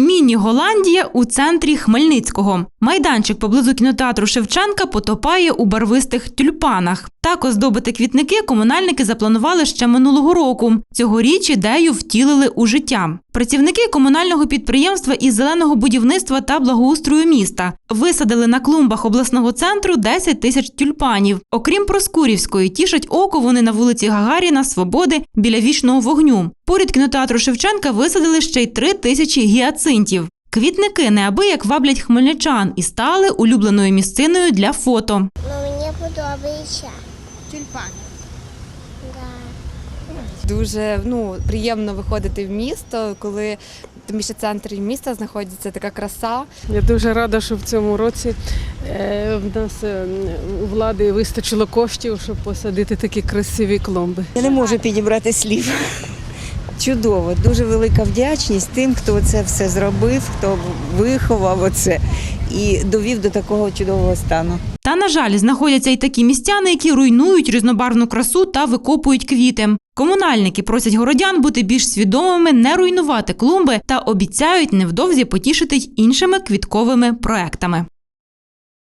Міні-Голландія у центрі Хмельницького. Майданчик поблизу кінотеатру Шевченка потопає у барвистих тюльпанах. Так оздобити квітники комунальники запланували ще минулого року. Цьогоріч ідею втілили у життя. Працівники комунального підприємства із зеленого будівництва та благоустрою міста висадили на клумбах обласного центру 10 тисяч тюльпанів. Окрім Проскурівської, тішать око вони на вулиці Гагаріна, Свободи біля вічного вогню. Поряд кінотеатру Шевченка висадили ще й 3 тисячі гіацинтів. Квітники неабияк ваблять хмельничан і стали улюбленою місциною для фото. Ну, мені подобається. Тюльпани. Да. Дуже ну, приємно виходити в місто, коли тим більше в центрі міста знаходиться така краса. Я дуже рада, що в цьому році е, в нас е, у влади вистачило коштів, щоб посадити такі красиві клумби. Я не можу підібрати слів. Чудово, дуже велика вдячність тим, хто це все зробив, хто виховав оце і довів до такого чудового стану. Та, на жаль, знаходяться й такі містяни, які руйнують різнобарвну красу та викопують квіти. Комунальники просять городян бути більш свідомими, не руйнувати клумби та обіцяють невдовзі потішити й іншими квітковими проектами.